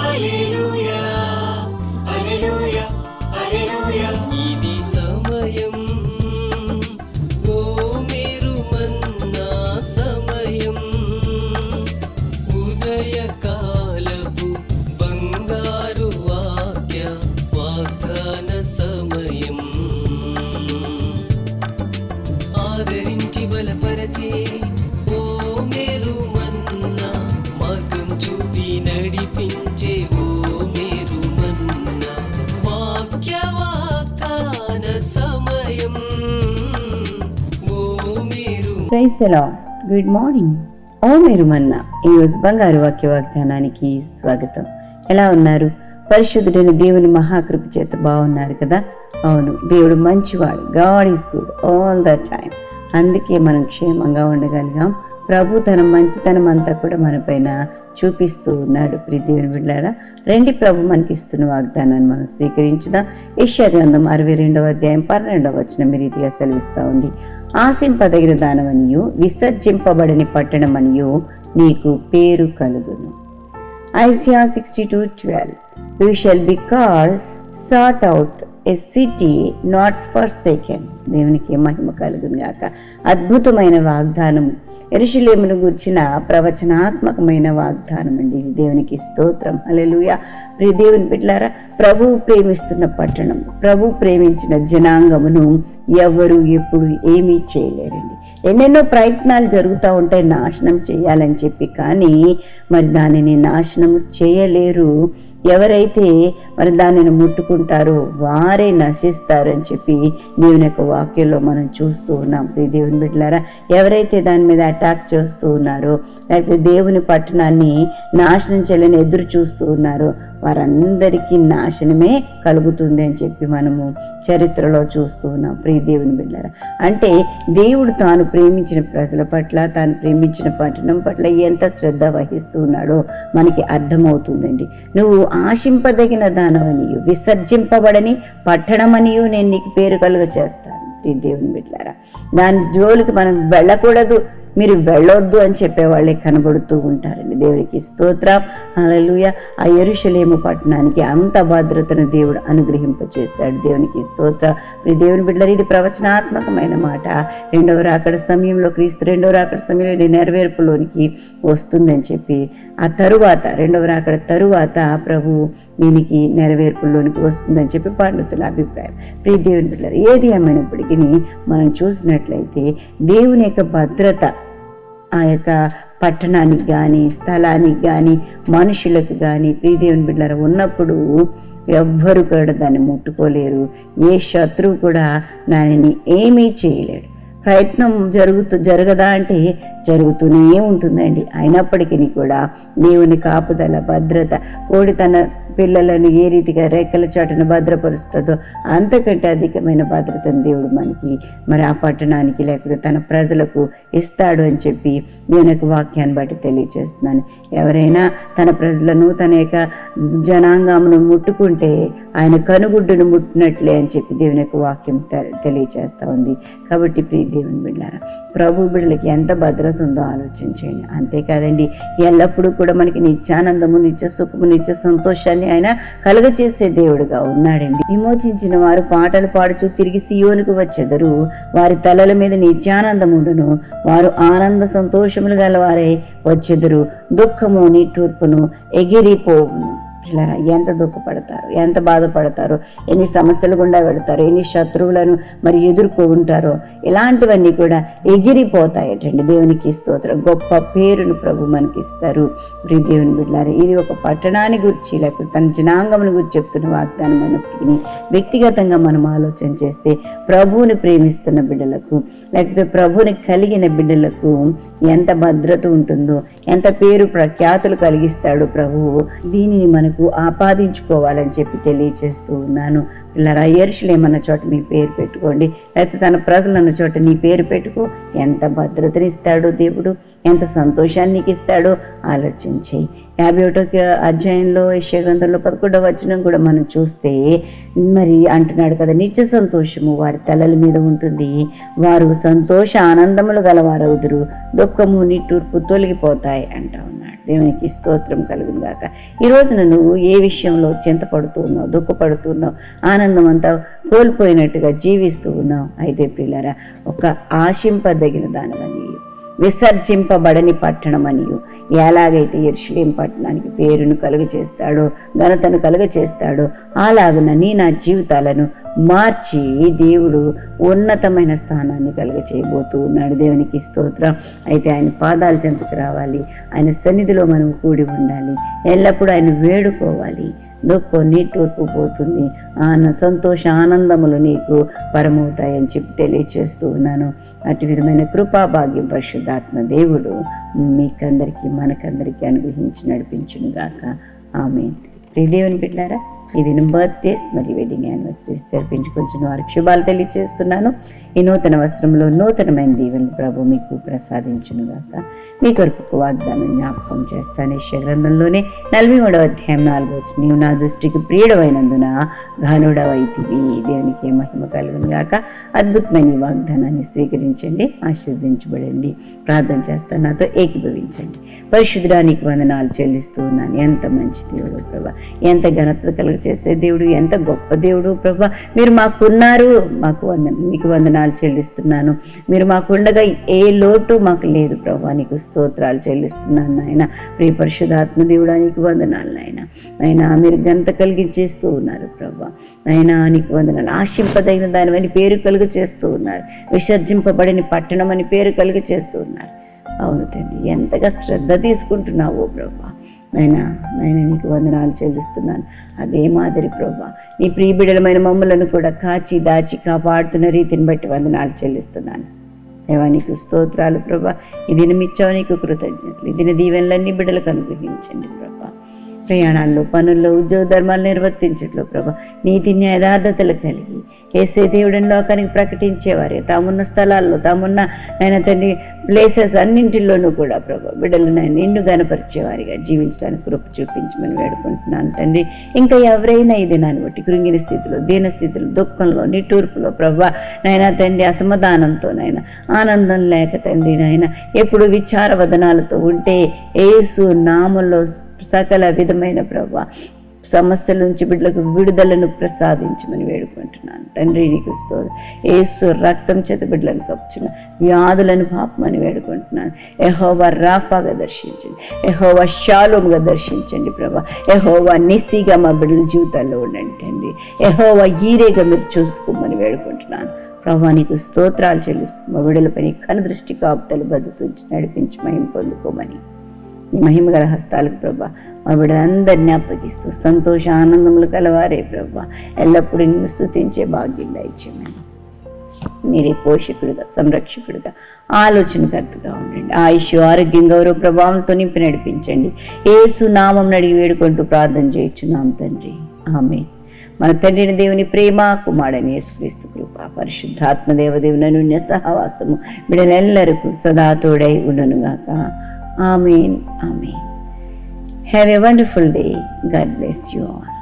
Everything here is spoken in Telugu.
Hallelujah. Praise the good morning. ఓ మీరు మన్న ఈరోజు బంగారు వాక్య వాగ్దానానికి స్వాగతం. ఎలా ఉన్నారు? పరిశుద్ధుడైన దేవుని మహాకృప చేత బాగున్నారు కదా? అవును దేవుడు మంచివాడు. God is good all the time. అందుకే మనం క్షేమంగా ఉండగలిగాం. ప్రభు తన మంచితనం అంతా కూడా మన పైన చూపిస్తూ ఉన్నాడు. ప్రియ దేవుని బిడ్డారా రెండి ప్రభు మనకి ఇస్తున్న వాగ్దానాన్ని మనం స్వీకరించుదాం. యెషయా గ్రంథం అరవై రెండవ అధ్యాయం పన్నెండవ వచ్చిన మీ రీతిగా సెలవిస్తూ ఉంది. ఆశింపదగిన దానమనియు విసర్జింపబడని పట్టణమనియు నీకు పేరు కలుగును. Isaiah sixty two twelve. You shall be called sought out a city not forsaken మహిమ కలుగును గాక. అద్భుతమైన వాగ్దానం. ఎరుషులేమును గుర్చిన ప్రవచనాత్మకమైన వాగ్దానం అండి. దేవునికి స్తోత్రం. అలెలుయ ప్రియ దేవుని బిడ్డలారా ప్రభువు ప్రేమిస్తున్న పట్టణం ప్రభు ప్రేమించిన జనాంగమును ఎవరు ఎప్పుడు ఏమీ చేయలేరండి. ఎన్నెన్నో ప్రయత్నాలు జరుగుతూ ఉంటాయి నాశనం చేయాలని చెప్పి కానీ మరి దానిని నాశనం చేయలేరు. ఎవరైతే మరి దానిని ముట్టుకుంటారో వారే నశిస్తారని చెప్పి దేవుని యొక్క వాక్యంలో మనం చూస్తూ ఉన్నాం. ప్రియ దేవుని బిడ్డలారా ఎవరైతే దాని మీద అటాక్ చేస్తూ ఉన్నారో లేకపోతే దేవుని పట్టణాన్ని నాశనం చేయాలని ఎదురు చూస్తూ ఉన్నారో వారందరికీ నాశనమే కలుగుతుంది అని చెప్పి మనము చరిత్రలో చూస్తూ ఉన్నాం. ప్రియ దేవుని బిడ్డలారా అంటే దేవుడు తాను ప్రేమించిన ప్రజల పట్ల తాను ప్రేమించిన పట్టణం పట్ల ఎంత శ్రద్ధ వహిస్తూ ఉన్నాడో మనకి అర్థమవుతుందండి. నువ్వు ఆశింపదగిన దానవనియు విసర్జింపబడని పట్టణమనియు నేను నీకు పేరు కలుగ చేస్తాను ప్రియ దేవుని బిడ్డారా దాని జోలికి మనం వెళ్ళకూడదు. మీరు వెళ్ళొద్దు అని చెప్పేవాళ్ళే కనబడుతూ ఉంటారండి. దేవునికి స్తోత్రం. అలలుయ ఆ ఎరుషలేము పట్టణానికి అంత భద్రతను దేవుడు అనుగ్రహింపచేశాడు. దేవునికి స్తోత్రం. మీ దేవుని బిడ్డలు ఇది ప్రవచనాత్మకమైన మాట. రెండవ రాకడ సమయంలో క్రీస్తు రెండవ రాకడ సమయంలో నెరవేర్పులోనికి వస్తుందని చెప్పి ఆ తరువాత రెండవ రాకడ తరువాత ప్రభు దీనికి నెరవేర్పులోనికి వస్తుందని చెప్పి పండితుల అభిప్రాయం. ప్రియ దేవుని బిడ్డలు ఏది ఏమైనప్పటికీ మనం చూసినట్లయితే దేవుని యొక్క భద్రత ఆ యొక్క పట్టణానికి కానీ స్థలానికి కానీ మనుషులకు కానీ ప్రియదేవుని బిడ్డల ఉన్నప్పుడు ఎవ్వరు కూడా దాన్ని ముట్టుకోలేరు. ఏ శత్రువు కూడా దానిని ఏమీ చేయలేడు. ప్రయత్నం జరుగుతూ జరగదా అంటే జరుగుతూనే ఉంటుందండి. అయినప్పటికీ కూడా దేవుని కాపుదల భద్రత కోడి తన పిల్లలను ఏ రీతిగా రెక్కల చాటును భద్రపరుస్తుందో అంతకంటే అధికమైన భద్రతను దేవుడు మనకి మరి ఆ పట్టణానికి లేకపోతే తన ప్రజలకు ఇస్తాడు అని చెప్పి నేను వాక్యాన్ని బట్టి తెలియజేస్తున్నాను ఎవరైనా తన ప్రజలను తన యొక్క జనాంగమును ముట్టుకుంటే ఆయన కనుగుడ్డును ముట్టినట్లే అని చెప్పి దేవుని యొక్క వాక్యం తె- ఉంది. కాబట్టి ప్రియ దేవుని బిడ్డారా ప్రభు బిడ్డలకి ఎంత భద్రత ఉందో ఆలోచించండి అంతేకాదండి ఎల్లప్పుడూ కూడా మనకి నిత్యానందము నిత్య సుఖము నిత్య సంతోషాన్ని ఆయన కలుగచేసే దేవుడుగా ఉన్నాడండి. విమోచించిన వారు పాటలు పాడుచు తిరిగి సియోనుకు వచ్చెదరు. వారి తలల మీద నిత్యానందముండును వారు ఆనంద సంతోషములు గలవారే వచ్చెదరు. దుఃఖము నిట్టూర్పును ఎగిరిపోవును. పిల్లరా ఎంత దుఃఖపడతారు ఎంత బాధపడతారు ఎన్ని సమస్యలు గుండా వెళతారు ఎన్ని శత్రువులను మరి ఎదుర్కొంటారో ఇలాంటివన్నీ కూడా ఎగిరిపోతాయటండి. దేవునికి స్తోత్రం. గొప్ప పేరును ప్రభు మనకి ఇస్తారు మరి దేవుని బిడ్డారు ఇది ఒక పట్టణాన్ని గురించి లేకపోతే తన జనాంగమును గురించి చెప్తున్న వాగ్దానం అయినప్పటికీ వ్యక్తిగతంగా మనం ఆలోచన చేస్తే ప్రభువుని ప్రేమిస్తున్న బిడ్డలకు లేకపోతే ప్రభువుని కలిగిన బిడ్డలకు ఎంత భద్రత ఉంటుందో ఎంత పేరు ప్రఖ్యాతులు కలిగిస్తాడు ప్రభువు దీనిని మనకు ఆపాదించుకోవాలని చెప్పి తెలియచేస్తూ ఉన్నాను. పిల్లరా ఎరుషులేమన్న చోట మీ పేరు పెట్టుకోండి. లేకపోతే తన ప్రజలన్న చోట నీ పేరు పెట్టుకో. ఎంత భద్రతనిస్తాడో దేవుడు? ఎంత సంతోషాన్ని నీకు ఇస్తాడో ఆలోచించేయి. యాభై ఒకటో అధ్యాయంలో యశ్యగ్రంథంలో పదకొండవ వచనం కూడా మనం చూస్తే మరి అంటున్నాడు కదా నిత్య సంతోషము వారి తలల మీద ఉంటుంది. వారు సంతోష ఆనందములు గలవారవుదురు. దుఃఖము నిట్టూర్పు తొలగిపోతాయి అంటా ఉన్నాడు. దేవునికి స్తోత్రం కలుగును గాక. ఈ రోజున నువ్వు ఏ విషయంలో చింతపడుతూ ఉన్నావు దుఃఖపడుతున్నావు ఆనందం అంతా కోల్పోయినట్టుగా జీవిస్తూ ఉన్నావు? అయితే పిల్లరా ఒక ఆశింపదగిన దానివని విసర్జింపబడని పట్టణం అనియు ఎలాగైతే ఎరుషులేం పట్టణానికి పేరును కలుగ చేస్తాడో ఘనతను కలుగ చేస్తాడో అలాగున నీ నా జీవితాలను మార్చి దేవుడు ఉన్నతమైన స్థానాన్ని కలుగ చేయబోతూ ఉన్నాడు. దేవునికి స్తోత్రం. అయితే ఆయన పాదాల చెంతకు రావాలి. ఆయన సన్నిధిలో మనం కూడి ఉండాలి. ఎల్లప్పుడూ ఆయన వేడుకోవాలి. దుఃఖం నీటూర్పు పోతుంది. ఆన సంతోష ఆనందములు నీకు పరమవుతాయని చెప్పి తెలియచేస్తూ ఉన్నాను. అటు విధమైన కృపా భాగ్యం పరిశుద్ధాత్మ దేవుడు మీకందరికీ మనకందరికీ అనుగ్రహించి నడిపించును గాక ఆమె దేవుని బిడ్డారా ఈ దినం బర్త్డేస్ మరియు వెడ్డింగ్ యానివర్సరీస్ జరిపించుకొచ్చిన వారికి శుభాలు తెలియజేస్తున్నాను ఈ నూతన వస్త్రంలో నూతనమైన దీవెని ప్రభు మీకు ప్రసాదించును గాక. మీ కొరకు వాగ్దానం జ్ఞాపకం చేస్తాను. యెషయా గ్రంథంలోనే నలభై మూడవ అధ్యాయం నాలుగు వచ్చి నీవు నా దృష్టికి ప్రియుడమైనందున ఘనుడవైతివి. దేవునికి మహిమ కలుగును గాక. అద్భుతమైన వాగ్దానాన్ని స్వీకరించండి ఆశీర్వదించబడండి. ప్రార్థన చేస్తాను నాతో ఏకీభవించండి. పరిశుద్ధానికి వందనాలు చెల్లిస్తూ ఉన్నాను. ఎంత మంచి దేవుడు ప్రభా. ఎంత ఘనత కలుగు చేసే దేవుడు ఎంత గొప్ప దేవుడు. ప్రభా మీరు మాకున్నారు. మాకు వంద మీకు వందనాలు చెల్లిస్తున్నాను. మీరు మాకుండగా ఏ లోటు మాకు లేదు ప్రభా. నీకు స్తోత్రాలు చెల్లిస్తున్నాను నాయన. ప్రియ పరిశుధాత్మ దేవుడా నీకు వందనాలు నాయన. అయినా మీరు గంత కలిగి చేస్తూ ఉన్నారు ప్రభా. అయినా నీకు వందనాలు. ఆశింపదగిన దానివని పేరు కలుగు చేస్తూ ఉన్నారు. విసర్జింపబడిన పట్టణం అని పేరు కలిగి చేస్తూ ఉన్నారు. అవును తండ్రి ఎంతగా శ్రద్ధ తీసుకుంటున్నావు ప్రభా. నైనా నాయన నీకు వందనాలు చెల్లిస్తున్నాను. అదే మాదిరి ప్రభా నీ ప్రియబిడలమైన మమ్మలను కూడా కాచి దాచి కాపాడుతున్న రీతిని బట్టి వందనాలు చెల్లిస్తున్నాను. దేవా నీకు స్తోత్రాలు ప్రభా. ఈ దినం నీకు కృతజ్ఞతలు. ఈ దిన దీవెనలన్నీ బిడ్డలకు అనుగ్రహించండి ప్రభా. ప్రయాణాల్లో పనుల్లో ఉద్యోగ ధర్మాలు నిర్వర్తించట్లో ప్రభా నీతి యథార్థతలు కలిగి ఏసే దేవుడిని లోకానికి ప్రకటించేవారే. తామున్న స్థలాల్లో తామున్న ఆయన తండ్రి ప్లేసెస్ అన్నింటిలోనూ కూడా ప్రభా బిడ్డలు నేను నిన్ను గనపరిచేవారిగా జీవించడానికి కృప చూపించమని వేడుకుంటున్నాను తండ్రి. ఇంకా ఎవరైనా ఇది దినాన్ని బట్టి కృంగిన స్థితిలో దీన స్థితిలో దుఃఖంలో నిట్టూర్పులో ప్రభా నాయన తండ్రి అసమాధానంతో నాయన ఆనందం లేక తండ్రి నాయన ఎప్పుడు విచార వదనాలతో ఉంటే ఏసు నామలో సకల విధమైన ప్రభా సమస్యల నుంచి బిడ్డలకు విడుదలను ప్రసాదించమని వేడుకుంటున్నాను. తండ్రి నీకు స్తోత్రం. ఏసు రక్తం చేత బిడ్డలను కప్పుచున్న వ్యాధులను పాపమని వేడుకుంటున్నాను. ఎహోవా రాఫాగా దర్శించండి. ఎహోవా షాలోముగా దర్శించండి ప్రభా. ఎహోవా నిస్సిగా మా బిడ్డల జీవితాల్లో ఉండండి తండ్రి. ఎహోవా ఈరేగా మీరు చూసుకోమని వేడుకుంటున్నాను. ప్రభా నీకు స్తోత్రాలు చెల్లిస్తూ మా బిడ్డలపై నీ దృష్టి కాపుతలు బతుకుతుంచి నడిపించి మహిం పొందుకోమని నీ మహిమగల హస్తాలకు ప్రభా మా బిడ్డలందరినీ అప్పగిస్తూ సంతోష ఆనందములు కలవారే ప్రభా. ఎల్లప్పుడూ నిన్ను స్థుతించే భాగ్యం దయచేయమని. మీరే పోషకుడుగా సంరక్షకుడుగా ఆలోచనకర్తగా ఉండండి. ఆయుష్ ఆరోగ్యం గౌరవ ప్రభావంతో నింపి నడిపించండి. ఏసు నామం నడిగి వేడుకుంటూ ప్రార్థన చేయించున్నాం తండ్రి. ఆమె మన తండ్రిని దేవుని ప్రేమ కుమారుడని యేసుక్రీస్తు కృప పరిశుద్ధాత్మ దేవదేవుని సహవాసము బిడలెల్లరకు సదా తోడై గాక Amen. Amen. Have a wonderful day. God bless you all.